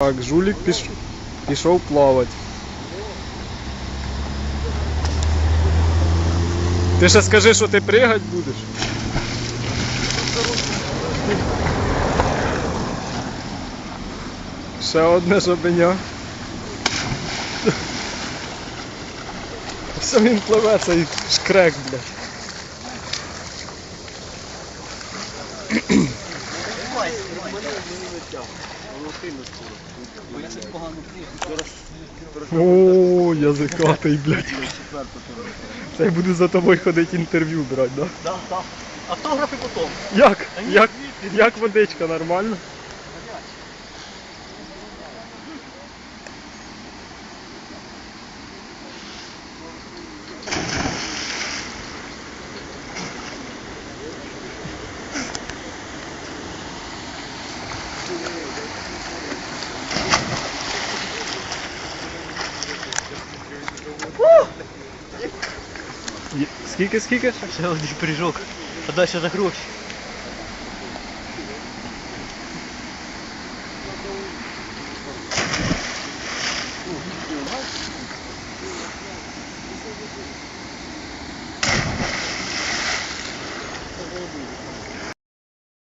Так, жулік піш... пішов плавати. Ти ще скажи, що ти пригать будеш. Ще одне жабеня. Все він пливе, цей шкрек, блядь. О, язикатий, блядь. Це я буду за тобою ходити інтерв'ю брати, да? Так, так. Автографи потом. Як? Як, як водичка, нормально? Скільки, скільки? Ще один прыжок. А дальше за гроші.